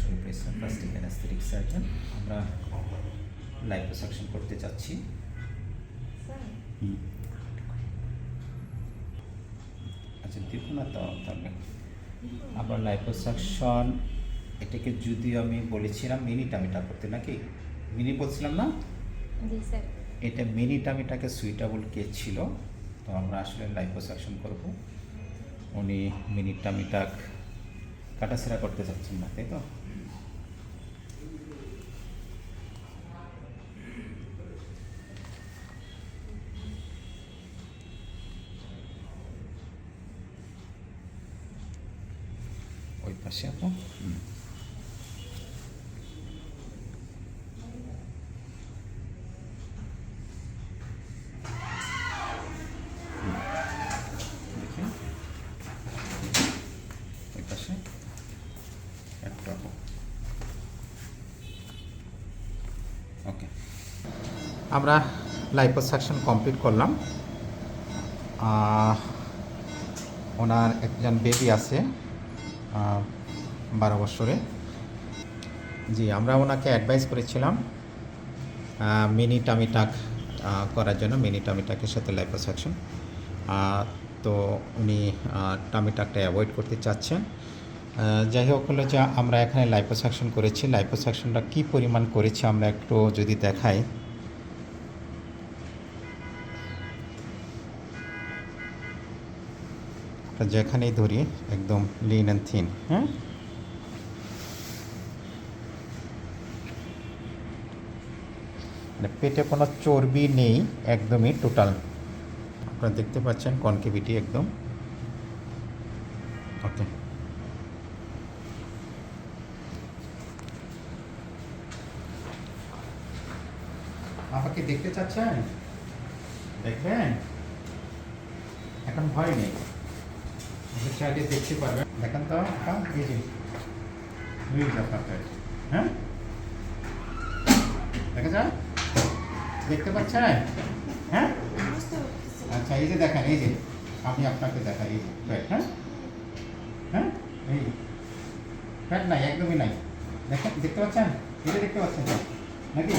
Sharif Islam plastic anaesthetic surgeon আমরা liposuction করতে চাচ্ছি। আচ্ছা দেখুন না তো তাহলে। আমরা লাইপোসাকশন এটাকে যদি আমি বলেছিলাম মিনি টামিটা করতে নাকি? মিনি বলছিলাম না? এটা মিনি টামিটাকে সুইটেবল কেস ছিল? তো আমরা আসলে লাইপোসাকশন করব। উনি মিনি টামিটাক কাটাছেড়া করতে চাচ্ছেন না তাই তো ওই পাশে আপু হুম। দেখি ওই পাশে একটা ওকে আমরা লাইপোসাকশন কমপ্লিট করলাম। ওনার একজন বেবি আছে বারো বছরে। জি, আমরা ওনাকে অ্যাডভাইস করেছিলাম মিনি টামিটাক করার জন্য মিনি টামিটাকের সাথে লাইপোসাকশন তো উনি টামিটাকটা অ্যাভয়েড করতে চাচ্ছেন। যাই হোক হলো যে আমরা এখানে লাইপোসাকশন করেছি। লাইপোসাকশনটা কী পরিমাণ করেছি আমরা একটু যদি দেখাই। যেখানেই ধরি, একদম লিন অ্যান্ড থিন হ্যাঁ? মানে পেটে কোনো চর্বি নেই, একদমই টোটাল আপনারা দেখতে পাচ্ছেন কনকেভিটি একদম। ওকে আমাকে দেখতে চাচ্ছেন? দেখবেন? এখন ভয় নেই। চাইলে দেখতে পারবেন। দেখেন তো একটা এই যে হ্যাঁ? দেখা যায় দেখতে পাচ্ছেন? হ্যাঁ? আচ্ছা এই যে দেখেন, এই যে আমি আপনাকে দেখাই, এই যে পেট হ্যাঁ? হ্যাঁ? এই পেট নাই, একদমই নাই। দেখেন, দেখতে পাচ্ছেন? যে দেখতে পাচ্ছেন নাকি?